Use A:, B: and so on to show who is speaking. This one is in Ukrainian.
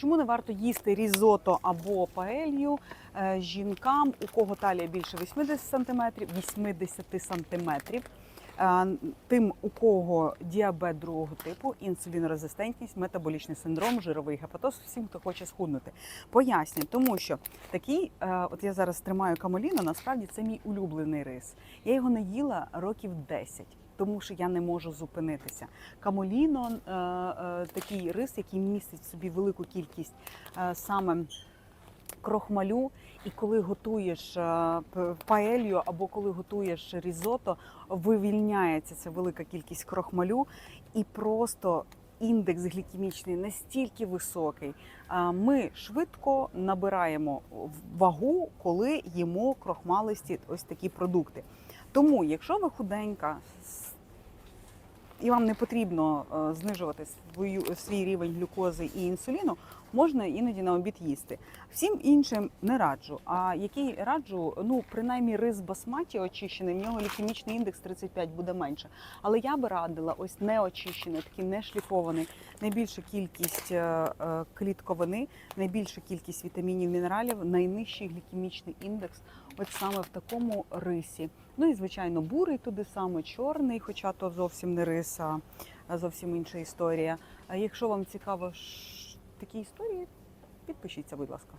A: Чому не варто їсти різото або паелью е, жінкам, у кого талія більше 80 см, 80 см, е, тим, у кого діабет другого типу, інсулінорезистентність, метаболічний синдром, жировий гепатоз, всім, хто хоче схуднути. Пояснюю, тому що такий, е, от я зараз тримаю камоліно, насправді це мій улюблений рис. Я його не їла років 10. Тому що я не можу зупинитися. Камоліно е, е, такий рис, який містить в собі велику кількість е, саме крохмалю. І коли готуєш паелью або коли готуєш різото, вивільняється ця велика кількість крохмалю і просто. Індекс глікемічний настільки високий. Ми швидко набираємо вагу, коли їмо крохмалисті ось такі продукти. Тому, якщо ви худенька і вам не потрібно е, знижувати свою, свій рівень глюкози і інсуліну, можна іноді на обід їсти. Всім іншим не раджу. А який раджу, ну принаймні рис басматі очищений, в нього глікемічний індекс 35 буде менше. Але я би радила ось неочищений, такий не шліфований, найбільша кількість е, е, клітковини, найбільша кількість вітамінів, мінералів, найнижчий глікемічний індекс. От саме в такому рисі. Ну і звичайно, бурий туди саме чорний, хоча то зовсім не рис, а а зовсім інша історія. Якщо вам цікаво такі історії, підпишіться, будь ласка.